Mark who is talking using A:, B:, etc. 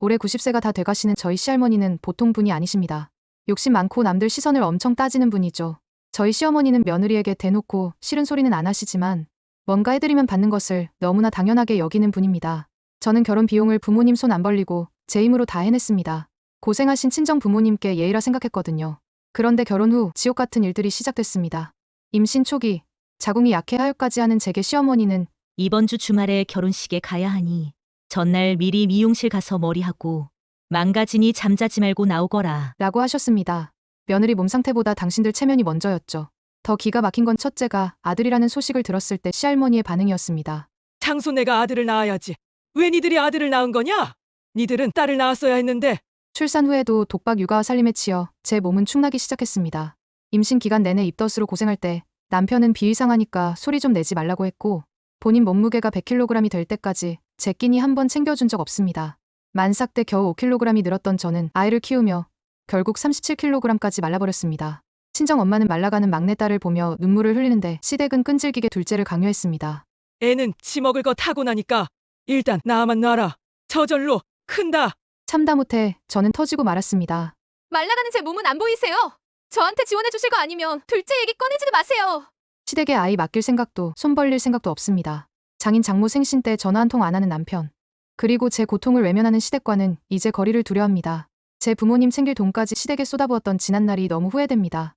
A: 올해 90세가 다 돼가시는 저희 시할머니는 보통 분이 아니십니다. 욕심 많고 남들 시선을 엄청 따지는 분이죠. 저희 시어머니는 며느리에게 대놓고 싫은 소리는 안 하시지만 뭔가 해드리면 받는 것을 너무나 당연하게 여기는 분입니다. 저는 결혼 비용을 부모님 손 안 벌리고 제 힘으로 다 해냈습니다. 고생하신 친정 부모님께 예의라 생각했거든요. 그런데 결혼 후 지옥 같은 일들이 시작됐습니다. 임신 초기, 자궁이 약해 하혈까지 하는 제게 시어머니는
B: 이번 주 주말에 결혼식에 가야 하니 전날 미리 미용실 가서 머리하고 망가지니 잠자지 말고 나오거라.
A: 라고 하셨습니다. 며느리 몸 상태보다 당신들 체면이 먼저였죠. 더 기가 막힌 건 첫째가 아들이라는 소식을 들었을 때 시할머니의 반응이었습니다.
C: 장소 내가 아들을 낳아야지. 왜 니들이 아들을 낳은 거냐? 니들은 딸을 낳았어야 했는데
A: 출산 후에도 독박 육아와 살림에 치여 제 몸은 축나기 시작했습니다. 임신 기간 내내 입덧으로 고생할 때 남편은 비위상하니까 소리 좀 내지 말라고 했고 본인 몸무게가 100kg이 될 때까지 제 끼니 한 번 챙겨준 적 없습니다. 만삭 때 겨우 5kg이 늘었던 저는 아이를 키우며 결국 37kg까지 말라버렸습니다. 친정 엄마는 말라가는 막내딸을 보며 눈물을 흘리는데 시댁은 끈질기게 둘째를 강요했습니다.
C: 애는 지 먹을 거 타고 나니까 일단 나만 놔라. 저절로 큰다.
A: 참다 못해 저는 터지고 말았습니다.
D: 말라가는 제 몸은 안 보이세요? 저한테 지원해 주실 거 아니면 둘째 얘기 꺼내지도 마세요.
A: 시댁에 아이 맡길 생각도 손 벌릴 생각도 없습니다. 장인 장모 생신 때 전화 한 통 안 하는 남편. 그리고 제 고통을 외면하는 시댁과는 이제 거리를 두려 합니다. 제 부모님 챙길 돈까지 시댁에 쏟아부었던 지난날이 너무 후회됩니다.